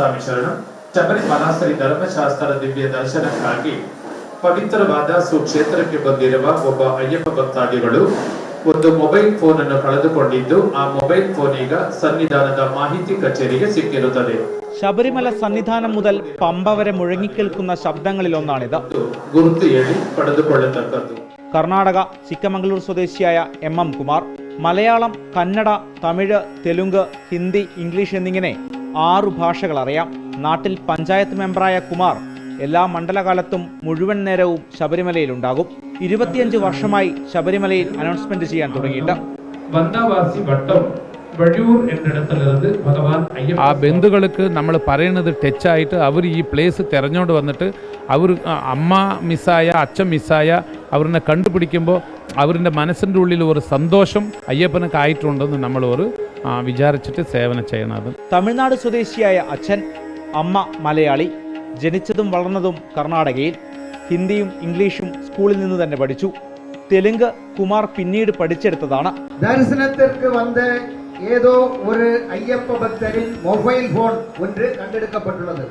ಸ್ವಾಮಿ ಶರಣಂ ಶಬರಿಮಲಾ ಶ್ರೀ ಧರ್ಮಶಾಸ್ತ್ರ ದಿವ್ಯ ದರ್ಶನಕ್ಕಾಗಿ ಪವಿತ್ರವಾದ ಸುಕ್ಷೇತ್ರಕ್ಕೆ ಬಂದಿರುವ ಒಬ್ಬ ಅಯ್ಯಪ್ಪ ಭಕ್ತಾದಿಗಳು ಒಂದು ಮೊಬೈಲ್ ಫೋನ್ ಅನ್ನು ಕಳೆದುಕೊಂಡಿದ್ದು ಆ ಮೊಬೈಲ್ ಫೋನ್ ಈಗ ಸನ್ನಿಧಾನದ ಮಾಹಿತಿ ಕಚೇರಿಗೆ ಸಿಕ್ಕಿರುತ್ತದೆ ശബരിമല സന്നിധാനം മുതൽ പമ്പ വരെ മുഴങ്ങിക്കേൾക്കുന്ന ശബ്ദങ്ങളിലൊന്നാണിത് ಇದು ಗುರುತು ಹೇಳಿ ಪಡೆದುಕೊಳ್ಳತಕ್ಕದ್ದು കർണാടക ചിക്കമംഗളൂർ സ്വദേശിയായ M M Kumar Malayalam Kannada Tamil Telugu Hindi English എന്നിങ്ങനെ ആറു ഭാഷകൾ അറിയാം. നാട്ടിൽ പഞ്ചായത്ത് മെമ്പറായ കുമാർ എല്ലാ മണ്ഡലകാലത്തും മുഴുവൻ നേരവും ശബരിമലയിൽ ഉണ്ടാകും ഇരുപത്തിയഞ്ച് വർഷമായി ശബരിമലയിൽ അനൗൺസ്മെന്റ് ചെയ്യാൻ തുടങ്ങിയിട്ട്. ആ ബന്ധുക്കൾക്ക് നമ്മൾ പറയുന്നത് ടച്ചായിട്ട് അവർ ഈ പ്ലേസ് തിരഞ്ഞോണ്ട് വന്നിട്ട് അവർ അമ്മ മിസ്സായ അച്ഛൻ മിസ്സായ അവരിനെ കണ്ടുപിടിക്കുമ്പോൾ അവരുടെ മനസ്സിന്റെ ഉള്ളിൽ ഒരു സന്തോഷം അയ്യപ്പനൊക്കെ ആയിട്ടുണ്ടെന്ന് നമ്മൾ ഒരു വിചാരിച്ചിട്ട് സേവനം ചെയ്യുന്നത് തമിഴ്നാട് സ്വദേശിയായ അച്ഛൻ അമ്മ മലയാളി ജനിച്ചതും വളർന്നതും കർണാടകയിൽ ഹിന്ദിയും ഇംഗ്ലീഷും സ്കൂളിൽ നിന്ന് തന്നെ പഠിച്ചു. തെലുങ്ക് കുമാർ പിന്നീട് പഠിച്ചെടുത്തതാണ്. ദർശനത്തിற்கு വന്ന് ഏതോ ഒരു അയ്യപ്പ ഭക്തരിൽ മൊബൈൽ ഫോൺ ഒന്ന് കണ്ടെടുക്കപ്പെട്ടുള്ളത്.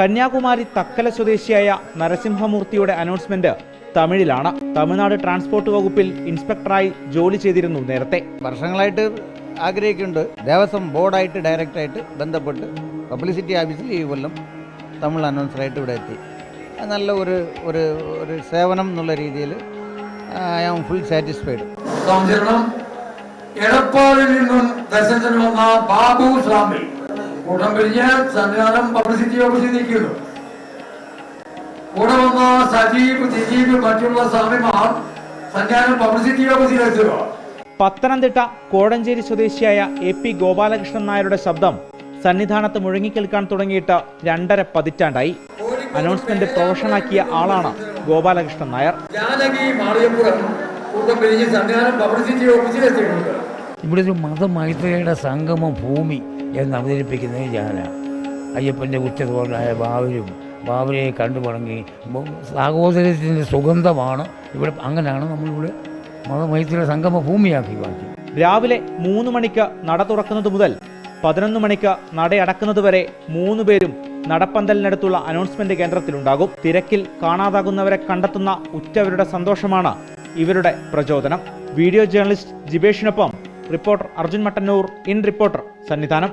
കന്യാകുമാരി തക്കല സ്വദേശിയായ നരസിംഹമൂർത്തിയുടെ അനൗൺസ്മെന്റ് തമിഴിലാണ്. തമിഴ്നാട് ട്രാൻസ്പോർട്ട് വകുപ്പിൽ ഇൻസ്പെക്ടറായി ജോലി ചെയ്തിരുന്നു നേരത്തെ. വർഷങ്ങളായിട്ട് ആഗ്രഹിക്കുന്നുണ്ട്. ദേവസ്വം ബോർഡായിട്ട് ഡയറക്റ്റായിട്ട് ബന്ധപ്പെട്ട് പബ്ലിസിറ്റി ഓഫീസിൽ ഈ കൊല്ലം തമിഴ് അനൗൺസറായിട്ട് ഇവിടെ എത്തി. നല്ല ഒരു ഒരു ഒരു സേവനം എന്നുള്ള രീതിയിൽ ആം ഫുൾ സാറ്റിസ്ഫൈഡ്. എടപ്പാളിൽ നിന്നും ദർശനത്തിന് വന്ന ബാബു സ്വാമി. കൂട്ടം പിരിഞ്ഞ് സന്നിധാനം പബ്ലിസിറ്റി ഓഫീസിൽ നിൽക്കുന്നു. കൂടെ വന്ന സജീവ് ദിജീബ് മറ്റുള്ള സ്വാമിമാർ സന്നിധാനം പബ്ലിസിറ്റി ഓഫീസിൽ എത്തുക. പത്തനംതിട്ട കോടഞ്ചേരി സ്വദേശിയായ എ പി ഗോപാലകൃഷ്ണൻ നായരുടെ ശബ്ദം സന്നിധാനത്ത് മുഴങ്ങിക്കേൽക്കാൻ തുടങ്ങിയിട്ട് രണ്ടര പതിറ്റാണ്ടായി. അനൗൺസ്മെന്റ് പ്രൊഫഷനാക്കിയ ആളാണ് ഗോപാലകൃഷ്ണൻ നായർ. ഇവിടെ ഒരു മതമൈത്രിയുടെ സംഗമ ഭൂമി എന്ന് അവതരിപ്പിക്കുന്നത് ഞാനാണ് അയ്യപ്പന്റെ ഉച്ചതോടായ ബാവരും ബാബരയെ കണ്ടു തുടങ്ങി സാഹോദര്യത്തിന്റെ സുഗന്ധമാണ്. ഇവിടെ അങ്ങനെയാണ് നമ്മളിവിടെ മതമൈത്രിയുടെ സംഗമ ഭൂമിയാക്കി മാറ്റി രാവിലെ മൂന്ന് മണിക്ക് നട തുറക്കുന്നത് മുതൽ പതിനൊന്ന് മണിക്ക് നടയടക്കുന്നത് വരെ മൂന്ന് പേരും നടപ്പന്തലിനടുത്തുള്ള അനൗൺസ്മെന്റ് കേന്ദ്രത്തിലുണ്ടാകും. തിരക്കിൽ കാണാതാകുന്നവരെ കണ്ടെത്തുന്ന ഉറ്റവരുടെ സന്തോഷമാണ് ഇവരുടെ പ്രചോദനം. Video journalist ജിബേഷിനൊപ്പം reporter Arjun Mattannur in reporter Sannidhanam.